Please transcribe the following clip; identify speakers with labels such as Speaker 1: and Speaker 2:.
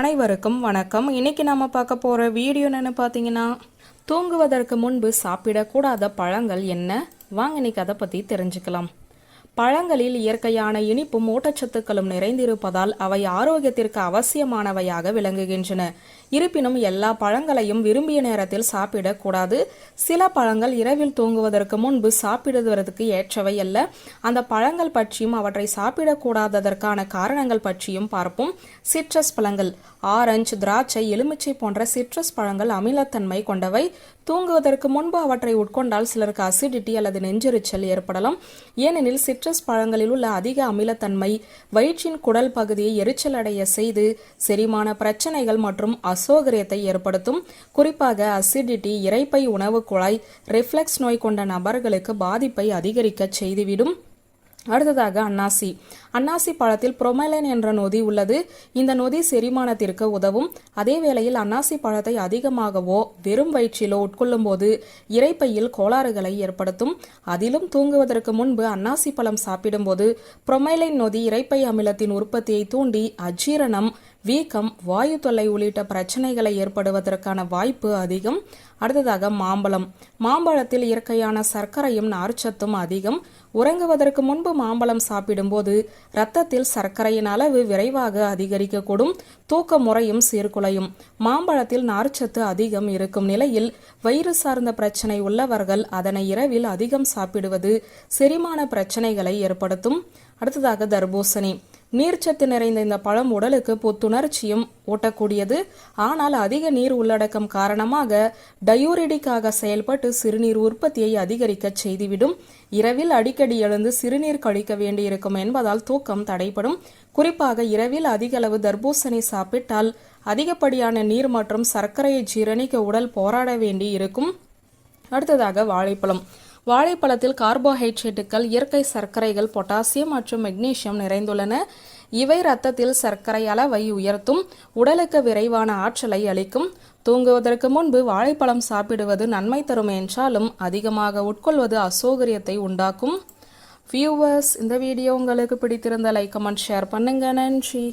Speaker 1: அனைவருக்கும் வணக்கம். இன்னைக்கு நம்ம பார்க்க போகிற வீடியோ என்னன்னு பார்த்தீங்கன்னா தூங்குவதற்கு முன்பு சாப்பிடக்கூடாத பழங்கள் என்ன? வாங்க இன்னைக்கு அதை பற்றி தெரிஞ்சுக்கலாம். பழங்களில் இயற்கையான இனிப்பும் ஊட்டச்சத்துக்களும் நிறைந்திருப்பதால் அவை ஆரோக்கியத்திற்கு அவசியமானவையாக விளங்குகின்றன. இருப்பினும் எல்லா பழங்களையும் விரும்பிய நேரத்தில் சாப்பிடக்கூடாது சில பழங்கள் இரவில் தூங்குவதற்கு முன்பு சாப்பிடுவதற்கு ஏற்றவை அல்ல. அந்த பழங்கள் பற்றியும் அவற்றை சாப்பிடக்கூடாததற்கான காரணங்கள் பற்றியும் பார்ப்போம். சிட்ரஸ் பழங்கள். ஆரஞ்சு திராட்சை எலுமிச்சை போன்ற சிட்ரஸ் பழங்கள் அமிலத்தன்மை கொண்டவை. தூங்குவதற்கு முன்பு அவற்றை உட்கொண்டால் சிலருக்கு அசிடிட்டி அல்லது நெஞ்செரிச்சல் ஏற்படலாம். ஏனெனில் சிட்ரஸ் பழங்களில் உள்ள அதிக அமிலத்தன்மை வயிற்றின் குடல் பகுதியை எரிச்சல் அடைய செய்து செரிமான பிரச்சனைகள் மற்றும் அசௌகரியத்தை ஏற்படுத்தும். குறிப்பாக அசிடிட்டி இறைப்பை உணவு குழாய் ரிஃப்ளெக்ஸ் நோய் கொண்ட நபர்களுக்கு பாதிப்பை அதிகரிக்க செய்துவிடும். அடுத்ததாக அன்னாசி. அன்னாசி பழத்தில் புரொமலைன் என்ற நொதி உள்ளது. இந்த நொதி செரிமானத்திற்கு உதவும். அதே வேளையில் அன்னாசி பழத்தை அதிகமாகவோ வெறும் வயிற்றிலோ உட்கொள்ளும் போது இரைப்பையில் கோளாறுகளை ஏற்படுத்தும். அதிலும் தூங்குவதற்கு முன்பு அன்னாசி பழம் சாப்பிடும்போது புரொமைலைன் நொதி இறைப்பை அமிலத்தின் உற்பத்தியை தூண்டி அஜீரணம் வீக்கம் வாயு தொல்லை உள்ளிட்ட பிரச்சனைகளை ஏற்படுவதற்கான வாய்ப்பு அதிகம். அடுத்ததாக மாம்பழம். மாம்பழத்தில் இயற்கையான சர்க்கரையும் நார்ச்சத்தும் அதிகம். உறங்குவதற்கு முன்பு மாம்பழம் சாப்பிடும்போது இரத்தத்தில் சர்க்கரையின் அளவு விரைவாக அதிகரிக்கக்கூடும் தூக்க முறையும் சீர்குலையும். மாம்பழத்தில் நார்ச்சத்து அதிகம் இருக்கும் நிலையில் வயிறு சார்ந்த பிரச்சனை உள்ளவர்கள் அதனை இரவில் அதிகம் சாப்பிடுவது செரிமான பிரச்சனைகளை ஏற்படுத்தும். அடுத்ததாக தர்பூசணி. நீர்ச்சத்து நிறைந்த இந்த பழம் உடலுக்கு புத்துணர்ச்சியும் ஊட்டக்கூடியது. ஆனால் அதிக நீர் உள்ளடக்கம் காரணமாக டயூரிடிக்காக செயல்பட்டு சிறுநீர் உற்பத்தியை அதிகரிக்க செய்துவிடும். இரவில் அடிக்கடி எழுந்து சிறுநீர் கழிக்க வேண்டியிருக்கும் என்பதால் தூக்கம் தடைப்படும் குறிப்பாக இரவில் அதிக அளவு தர்பூசணி சாப்பிட்டால் அதிகப்படியான நீர் மற்றும் சர்க்கரையை ஜீரணிக்க உடல் போராட வேண்டி இருக்கும் அடுத்ததாக வாழைப்பழம். வாழைப்பழத்தில் கார்போஹைட்ரேட்டுகள் இயற்கை சர்க்கரைகள் பொட்டாசியம் மற்றும் மெக்னீசியம் நிறைந்துள்ளன. இவை இரத்தத்தில் சர்க்கரை அளவை உயர்த்தும் உடலுக்கு விரைவான ஆற்றலை அளிக்கும். தூங்குவதற்கு முன்பு வாழைப்பழம் சாப்பிடுவது நன்மை தரும் என்றாலும் அதிகமாக உட்கொள்வது அசௌகரியத்தை உண்டாக்கும். வியூவர்ஸ் இந்த வீடியோ உங்களுக்கு பிடித்திருந்த லைக் கமெண்ட் ஷேர் பண்ணுங்க. நன்றி.